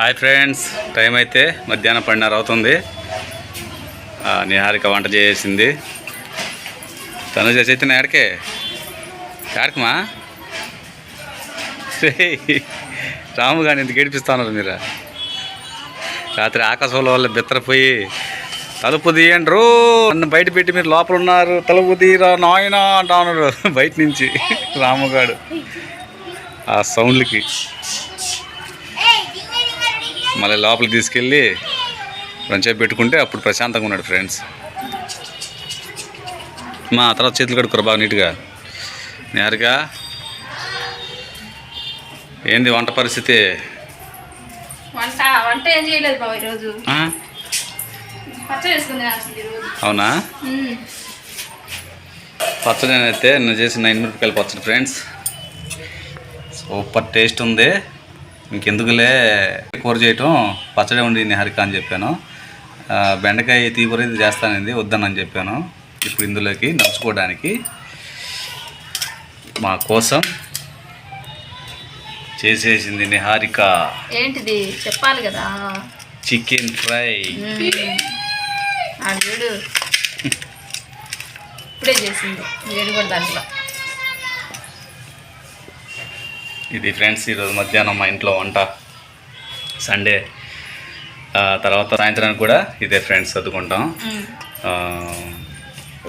Hi friends time అయితే మధ్యాహ్నం పన్నెండున్నర అవుతుంది. నిహారిక వంట చేసింది. తను చేసి అయితే ఎక్కడికే ఎక్కడికమా రాము కానీ ఇంత గడిపిస్తున్నారు మీరు? రాత్రి ఆకాశంలో వల్ల బిత్తరపోయి తలుపు తీయండి రో నన్ను బయట పెట్టి మీరు లోపల ఉన్నారు. తలుపు తీయరా నాయనా అంటా ఉన్నాడు బయట నుంచి రాముగాడు ఆ సౌండ్లకి మళ్ళీ లోపలికి తీసుకెళ్ళి కొంచెం పెట్టుకుంటే అప్పుడు ప్రశాంతంగా ఉన్నాడు ఫ్రెండ్స్. మా తర్వాత చేతులు కడుక్కోరు బాగా నీట్గా. నేరుగా ఏంది వంట పరిస్థితి? అవునా. పచ్చడి అయితే నేను చేసిన మిరపకాయల పచ్చడి ఫ్రెండ్స్. సూపర్ టేస్ట్ ఉంది. ఇంకెందుకులే కూర చేయటం పచ్చడి ఉండి నిహారిక అని చెప్పాను. బెండకాయ తీపూర ఇది చేస్తానంది వద్దనని చెప్పాను. ఇప్పుడు ఇందులోకి నంచుకోవడానికి మా కోసం చేసేసింది నిహారిక ఏంటిది? చెప్పాలి కదా. Chicken fry. ఇప్పుడే చేసింది వేడి కూడా దాంట్లో. ఇది ఫ్రెండ్స్ ఈరోజు మధ్యాహ్నం మా ఇంట్లో వంట సండే తర్వాత సాయంత్రానికి కూడా ఇదే ఫ్రెండ్స్ చదువుకుంటాం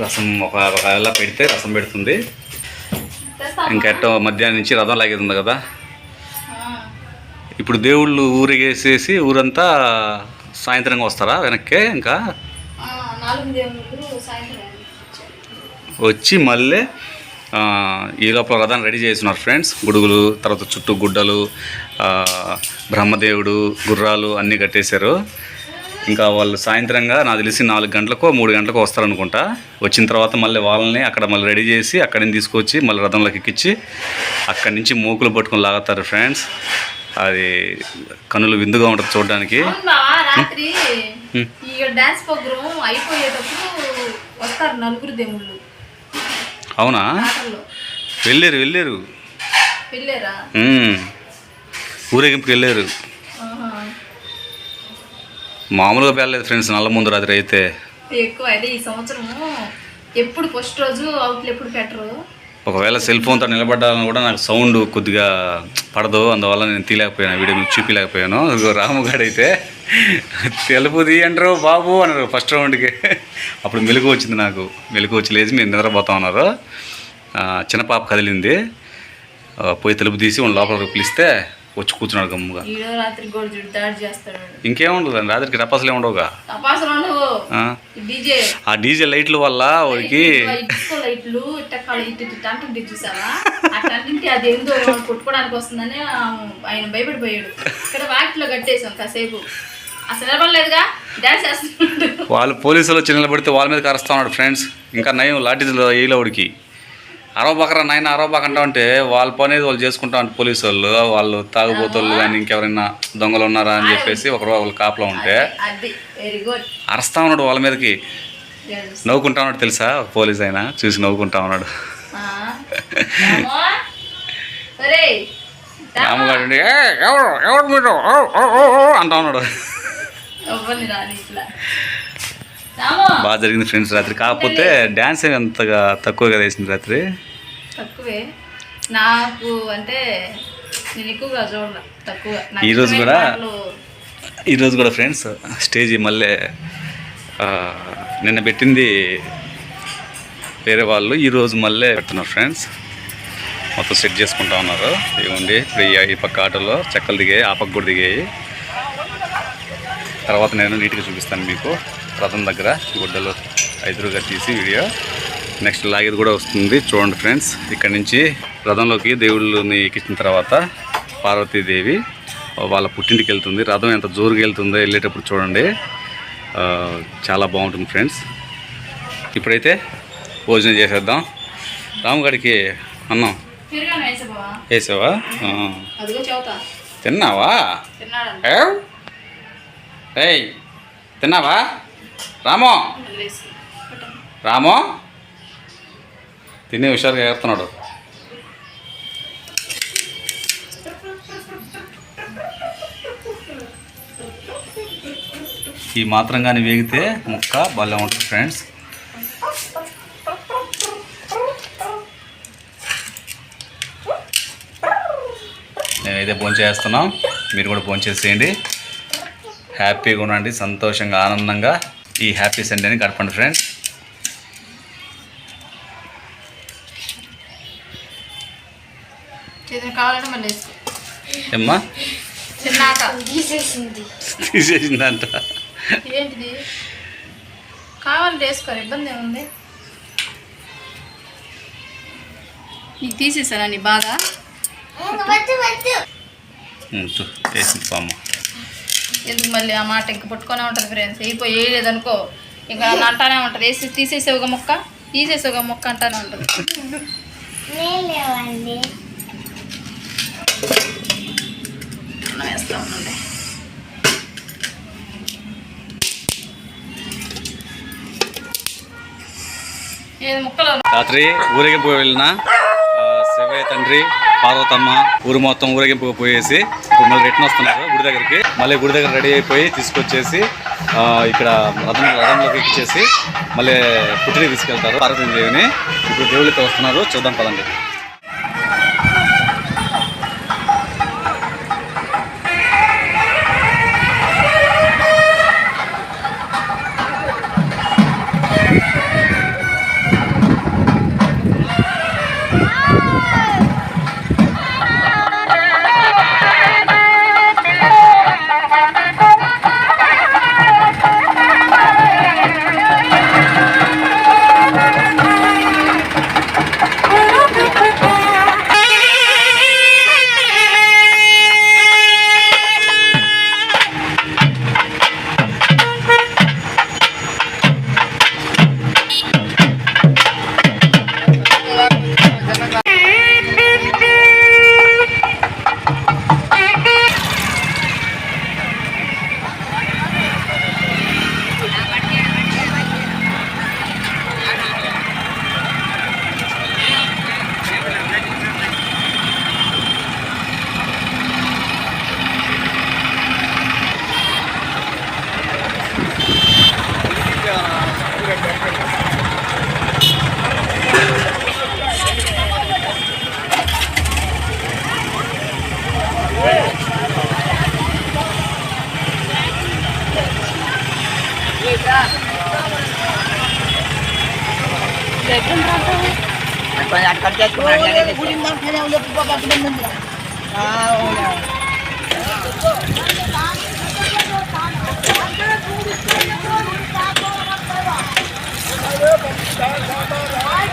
రసం ఒక ఒక వేళ పెడితే రసం పెడుతుంది? ఇంకెట్టో మధ్యాహ్నం నుంచి రథం లాగేది ఉంది కదా. ఇప్పుడు దేవుళ్ళు ఊరిగేసేసి ఊరంతా సాయంత్రంగా వస్తారా వెనక్కి ఇంకా వచ్చి మళ్ళీ ఈ లోపల రథాన్ని రెడీ చేస్తున్నారు ఫ్రెండ్స్. గుడుగులు తర్వాత చుట్టూ గుడ్డలు బ్రహ్మదేవుడు గుర్రాలు అన్నీ కట్టేశారు. ఇంకా వాళ్ళు సాయంత్రంగా నాకు తెలిసి నాలుగు గంటలకో మూడు గంటలకో వస్తారనుకుంటా. వచ్చిన తర్వాత మళ్ళీ వాళ్ళని అక్కడ మళ్ళీ రెడీ చేసి అక్కడి నుంచి తీసుకొచ్చి మళ్ళీ రథంలోకి ఎక్కించి అక్కడి నుంచి మూకులు పట్టుకొని లాగుతారు ఫ్రెండ్స్. అది కనులు విందుగా ఉంటుంది చూడడానికి. డాన్స్ ప్రోగ్రామ్ అయిపోయేటప్పుడు వస్తారు నలుగురు దేవుళ్ళు. అవునా? వెళ్ళారు వెళ్ళారు. ఊరేగింపుకి వెళ్ళారు. మామూలుగా వెళ్ళలేదు ఫ్రెండ్స్ నల్ల ముందు రాత్రి అయితే. ఎక్కువ అయితే ఈ సంవత్సరము. ఎప్పుడు ఫస్ట్ రోజు అవుట్లు ఎప్పుడు పెట్టరు? ఒకవేళ సెల్ ఫోన్తో నిలబడ్డాలని కూడా నాకు సౌండ్ కొద్దిగా పడదు అందువల్ల నేను తీయలేకపోయాను వీడియో మీకు చూపించలేకపోయాను ఇదిగో రాముగాడు అయితే తెలుపు తీయండ్రు బాబు అన్నారు ఫస్ట్ రౌండ్కి. అప్పుడు మెలకు వచ్చింది నాకు. మెలకు వచ్చి లేచి మీరు నిద్రపోతా ఉన్నారు. చిన్న పాప కదిలింది. పోయి తెలుపు తీసి వాళ్ళ లోపల పిలిస్తే వచ్చి కూర్చున్నాడు గమ్ముగా. ఈడో రాత్రి కూడా చూడు దాడి చేస్తాడు. ఇంకేముండదు రాత్రికి టపాసులు ఉండవుగా? ఆ, డీజే. ఆ డీజే లైట్ల వల్ల వాడికి కొట్టుకోవడానికి వస్తుందని ఆయన భయపడిపోయాడు. ఇక్కడ వాకిట్లో కట్టేసాం కాసేపు. అసలు డాన్స్ వాళ్ళు పోలీసులు వచ్చి నిలబడితే వాళ్ళ మీద కరుస్తా ఉన్నాడు ఫ్రెండ్స్ ఇంకా నయం లాఠీలు వేయలేవుడికి అరవబాకరా నాయన అరవబాక అంటా ఉంటే వాళ్ళ పని వాళ్ళు చేసుకుంటా ఉంటే పోలీసు వాళ్ళు వాళ్ళు తాగుబోతులు కానీ ఇంకెవరైనా దొంగలు ఉన్నారా అని చెప్పేసి ఒకరు వాళ్ళు కాపలా ఉంటే అరుస్తా ఉన్నాడు వాళ్ళ మీదకి. నవ్వుకుంటా ఉన్నాడు తెలుసా? పోలీస్ అయినా చూసి నవ్వుకుంటా ఉన్నాడు. రామగాడు ఉండి, "ఏ, ఎవరు? ఎవరు మీరు? ఓ, ఓ, ఓ, ఓ" అంటా ఉన్నాడు. బాగా జరిగింది ఫ్రెండ్స్ రాత్రి. కాకపోతే డ్యాన్స్ అంతగా తక్కువగా వేసింది రాత్రి? తక్కువే. నాకు అంటే నేను ఎక్కువగా చూడలే తక్కువ. నాకు ఈ రోజు ఇష్టమైన కూడా ఈరోజు కూడా ఫ్రెండ్స్ స్టేజ్ మళ్ళీ నిన్న పెట్టింది వేరే వాళ్ళు. ఈరోజు మళ్ళీ పెడుతున్నారు ఫ్రెండ్స్. మొత్తం సెట్ చేసుకుంటా ఉన్నారు. ఇవ్వండి ఇప్పుడు ఈ- ఈ పక్క ఆటోలో చెక్కలు దిగాయి ఆ పక్క కూడా దిగాయి. తర్వాత నేను నీట్గా చూపిస్తాను మీకు. రథం దగ్గర గుడ్డలు ఐదురుగా తీసి వీడియో. నెక్స్ట్ లాగేది కూడా వస్తుంది. చూడండి ఫ్రెండ్స్ ఇక్కడ నుంచి రథంలోకి దేవుళ్ళని ఎక్కించిన తర్వాత పార్వతీదేవి వాళ్ళ పుట్టింటికి వెళ్తుంది. రథం ఎంత జోరుగా వెళ్తుందో వెళ్ళేటప్పుడు చూడండి. చాలా బాగుంటుంది ఫ్రెండ్స్ ఇప్పుడైతే భోజనం చేసేద్దాం. రాముగాడికి అన్నం వేసావా? తిన్నావా? ఏయ్! తిన్నావా? రామో? రామో? తినే హుషారుగా ఎగురుతున్నాడు ఈ మాత్రం కానీ వేగితే ముక్క భలే ఉంటుంది ఫ్రెండ్స్. నేనైతే భోంచేస్తున్నాం మీరు కూడా భోంచేసేయండి హ్యాపీగా ఉండండి సంతోషంగా ఆనందంగా. ఈ హ్యాపీ సండేని గడపండి ఫ్రెండ్స్ ఏమ్మా? తీసేసిందంట. ఏంటిది కావాలంటే వేసుకోరు ఇబ్బంది ఏముంది? నీకు తీసేసానా నీ బాధ? వేసింది పామ్మ ఎందుకు మళ్ళీ ఆ మాట ఇంక పట్టుకొనే ఉంటుంది ఫ్రెండ్స్ అయిపోయి వేయలేదనుకో ఇంకా నన్ను అంటానే ఉంటుంది. వేసి తీసేసేవుగా మొక్క తీసేసేవుగా మొక్క అంటానే ఉంటుంది. నేను లేవండి అన్నం వేస్తా ఉండండి. ఏది ముక్కలు? రాత్రి ఊరేగింపు వెళ్ళిన ఆ, శివయ్య తండ్రి పార్వతమ్మ ఊరు మొత్తం ఊరేగింపు పోయేసి ఇప్పుడు మళ్ళీ రిటర్న్ వస్తున్నారు గుడి దగ్గరికి. మళ్ళీ గుడి దగ్గర రెడీ అయిపోయి తీసుకొచ్చేసి ఇక్కడ రథం రథంలోకి ఇచ్చేసి మళ్ళీ పుట్టిని తీసుకెళ్తారు పార్వతీదేవిని. ఇప్పుడు దేవుళ్ళతో వస్తున్నారు. చూద్దాం పదండి. Badyat ko na yan. Bulin lang kaya ulit po ba din naman. Ah, oo. Ay,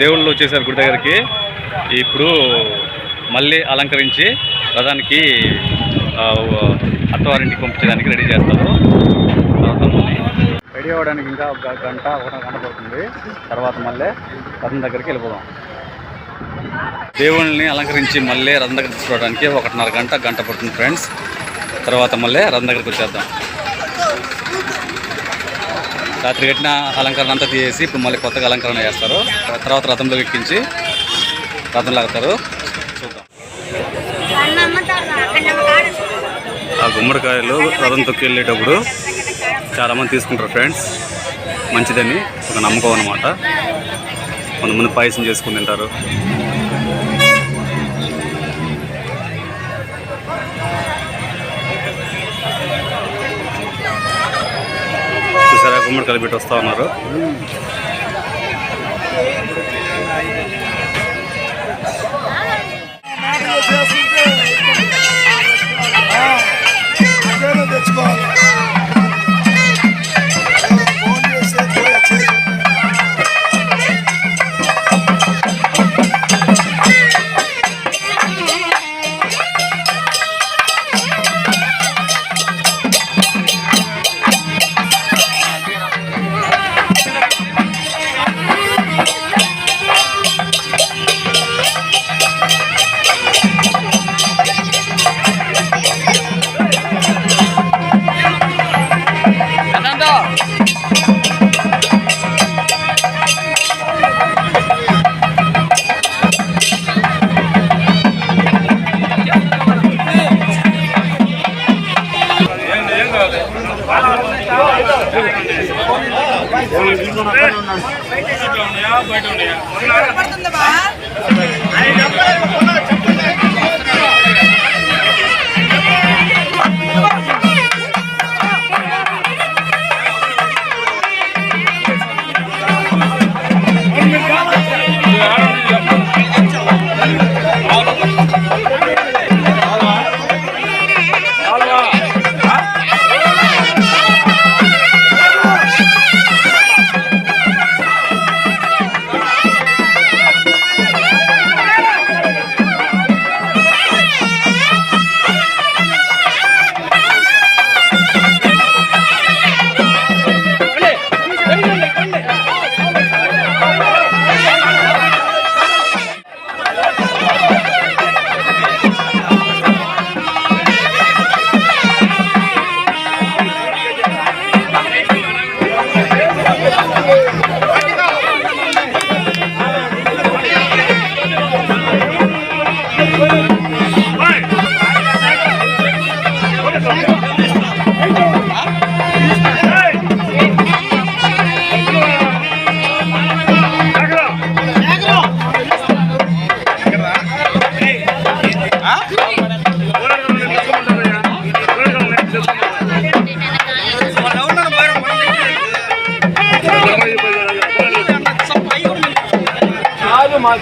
దేవుళ్ళు వచ్చేసారు గుడి దగ్గరికి. ఇప్పుడు మళ్ళీ అలంకరించి రథానికి అత్తవారింటికి పంపించడానికి రెడీ చేస్తారు. రెడీ అవ్వడానికి ఇంకా ఒక గంట ఒక గంట పడుతుంది. తర్వాత మళ్ళీ రథం దగ్గరికి వెళ్ళిపోదాం. దేవుళ్ళని అలంకరించి మళ్ళీ రథం దగ్గర తీసుకోవడానికి ఒకటిన్నర గంట గంట పడుతుంది ఫ్రెండ్స్. తర్వాత మళ్ళీ రథం దగ్గరికి వచ్చేద్దాం. రాత్రి కట్టిన అలంకరణ అంతా తీసేసి ఇప్పుడు మళ్ళీ కొత్తగా అలంకరణ చేస్తారు. తర్వాత రథంలో ఎక్కించి రథం లాగుతారు. చూద్దాం. ఆ గుమ్మడికాయలు రథం తొక్కి వెళ్ళేటప్పుడు చాలామంది తీసుకుంటారు ఫ్రెండ్స్. మంచిదని ఒక నమ్మకం అనమాట కొంతమంది పాయసం చేసుకుని తింటారు. చూసారా గుమ్మడి కలిపెట్టి వస్తూ ఉన్నారు.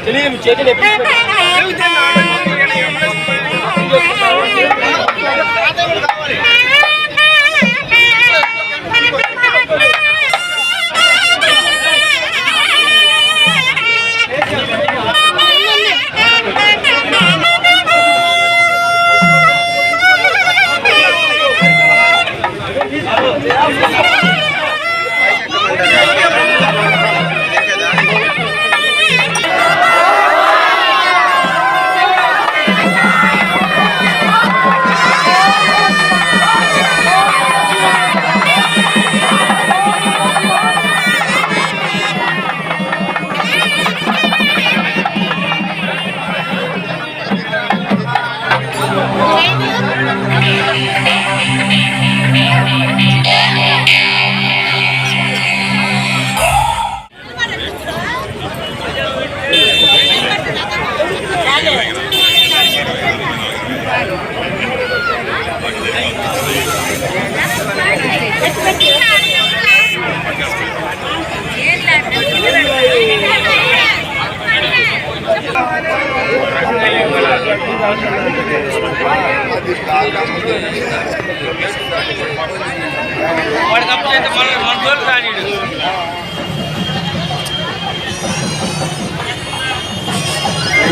తెలియదు చేతులు ఎప్పుడు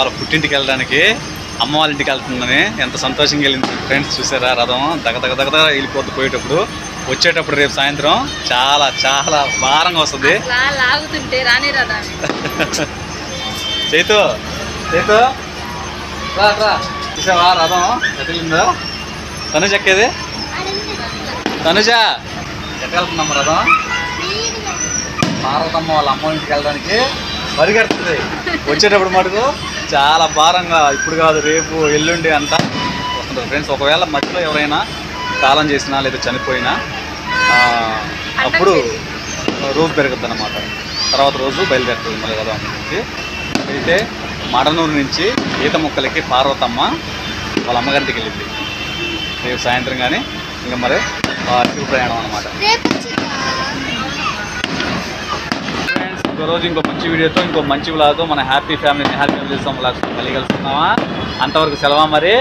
వాళ్ళ పుట్టింటికి వెళ్ళడానికి అమ్మ వాళ్ళ ఇంటికి వెళ్తుందని ఎంత సంతోషంగా వెళ్ళింది ఫ్రెండ్స్ చూసారా రథం దగ దగ దగ దగ వెళ్ళిపోతూ పోయేటప్పుడు. వచ్చేటప్పుడు రేపు సాయంత్రం చాలా చాలా భారంగా వస్తుంది. చైతు చైతు. రా రా. చూసావా రథం ఎట్టిందో తనుజ ఎక్కేది? తనుజ. ఎక్కడ రథం? పార్వతమ్మ వాళ్ళ అమ్మ ఇంటికి వెళ్ళడానికి పరిగెడుతుంది. వచ్చేటప్పుడు మటుకు చాలా భారంగా ఇప్పుడు కాదు రేపు ఎల్లుండి అంతా. వస్తుంటారు ఫ్రెండ్స్ ఒకవేళ మధ్యలో ఎవరైనా కాలం చేసినా లేదా చనిపోయినా అప్పుడు రోజు పెరుగుద్ది అనమాట తర్వాత రోజు బయలుదేరుతుంది మళ్ళీ కదా నుంచి అయితే మడనూరు నుంచి ఈత మొక్కలకి పార్వతమ్మ వాళ్ళ అమ్మగారింటికి వెళ్ళింది. రేపు సాయంత్రం కానీ ఇంకా మరి శివ ప్రయాణం అనమాట ఫ్రెండ్స్ ఇంకో రోజు ఇంకో మంచి వీడియోతో ఇంకో మంచి వ్లాగ్తో మన happy family happy family vlogs మళ్ళీ కలుస్తున్నామా అంతవరకు సెలవా మరి?